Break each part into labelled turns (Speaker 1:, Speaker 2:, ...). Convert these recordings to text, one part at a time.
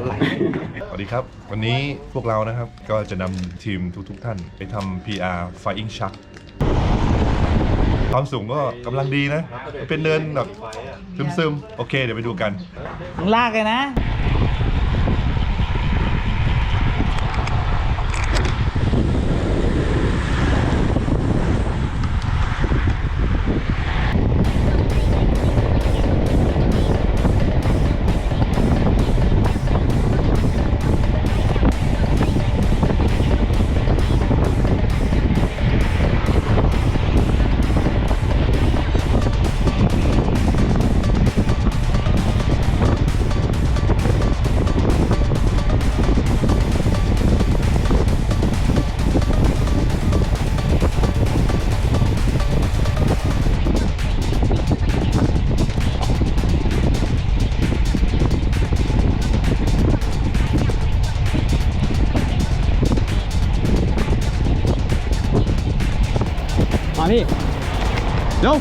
Speaker 1: อะไร
Speaker 2: สวัสดีครับ วันนี้พวกเรานะครับก็จะนำทีมทุกๆท่าน ไปทำ PR Flying Shark ความสูงก็กำลังดีนะ เป็นเนินแบบซึมๆ โอเค เดี๋ยวไปดูกัน
Speaker 3: มึงลากเลยนะ พี่เร็ว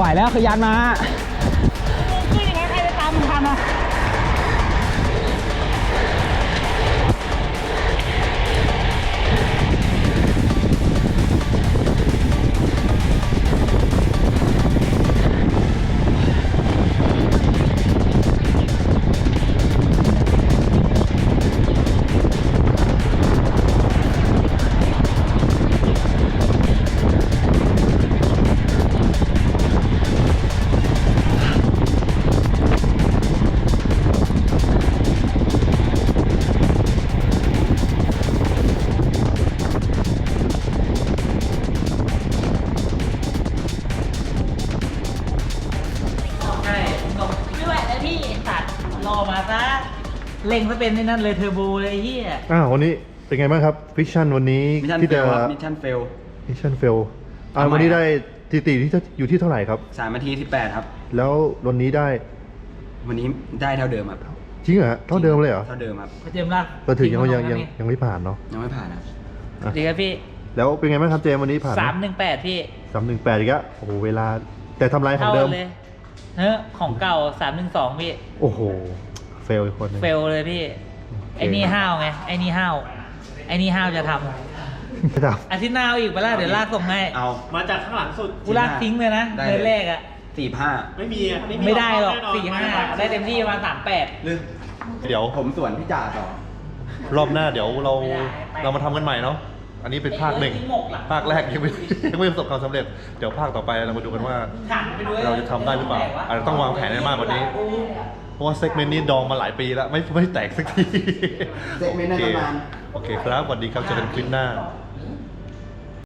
Speaker 3: ไหวแล้วขยันมาขึ้นยังไงใครไปตามมึงทันอะ เล่งซะเป็นในนั้นเลยเทอร์โบเลยไอ้เฮีย
Speaker 2: อ้าววันนี้เป็นไงบ้างครับฟิชชั่นวันนี้
Speaker 1: มิชชั่น
Speaker 2: ที่
Speaker 1: เฟ
Speaker 2: จะ
Speaker 1: ลครับมิชชั่นเฟล
Speaker 2: มิชชั่นเฟลอ่า
Speaker 1: ทำไม
Speaker 2: วันนี้
Speaker 1: ครับ
Speaker 2: ได้สถิติที่อยู่ที่เท่าไหร่ครับ
Speaker 1: สามนาทีที่แปดครับ
Speaker 2: แล้ววันนี้ได้
Speaker 1: วันนี้ได้เท่าเดิมครับ
Speaker 2: จริงเหรอฮะเท่าเดิมเลยเหรอ
Speaker 1: เท่าเดิมครับ
Speaker 3: เขาเจมส์ล่ะ
Speaker 2: ก็ถือยังยัง
Speaker 3: จริ
Speaker 2: ยัง
Speaker 3: เหรอ
Speaker 2: ยังไม่ผ่านเนาะ
Speaker 1: ยังไม่ผ่านครับ
Speaker 3: ดีครับพี่
Speaker 2: แล้วเป็นไงบ้างครับเจมส์วันนี้ผ่านไห
Speaker 3: สามหนึ่งแปดพี่
Speaker 2: สามหนึ่งแปดอีกแล้วโอ้โหเวลาแต่ทำลายของเดิม
Speaker 3: ท่าเลยเฮ้ยของเก่าสามหนึ่งสองพี่
Speaker 2: โอ้โหเฟลอีกคนหนึง
Speaker 3: เฟลเลยพี่ ไอ้นี่ห้าวไง ไอ้นี่ห้าว ไอ้นี่ห้าวจะท
Speaker 2: ไม่ทำ
Speaker 3: อาทิตย์หน้าเอาอีกไปละเดี๋ยวลากส่งให้
Speaker 1: เอา
Speaker 4: มาจากข้างหลังสุด
Speaker 3: กูลากทิ้งเลยนะ
Speaker 1: ได้
Speaker 3: เดือนแรกอะ
Speaker 1: สี่ห้า
Speaker 4: ไม่มีอะ
Speaker 3: ไม่ได้หรอก
Speaker 4: แน่นน
Speaker 3: สี่ห้าได้เต็มที่ประมาณสามแปด
Speaker 1: หรือำ
Speaker 2: เดี๋ยว
Speaker 1: ผมส่วนพี่จ่าต่อ
Speaker 2: รอบหน้าเดี๋ยวเรา
Speaker 3: ไม่ได้
Speaker 2: เรามาทำกันใหม่เนาะ อันนี้เป็นภาคหนึ่ง
Speaker 3: ไอ้เรื่องที่หมกล่ะ
Speaker 2: ภาคแรกยังไม่ยังไม่ประสบความสำเร็จ เดี๋ยวภาคต่อไปเรามาดูกันว่า
Speaker 3: หันไปดู
Speaker 2: เราจะทำได้หรือเปล่าอาจจะต้องวางแผนให้มากกว่านี้ เพราะว่าเซกเมนต์นี้ดองมาหลายปีแล้ว ไม่ไม่แตกสักที
Speaker 1: เซกเมนต์นั้นประมาณ
Speaker 2: โอเคครับสวัสดีครับเจอกันคลิปหน้า
Speaker 3: เ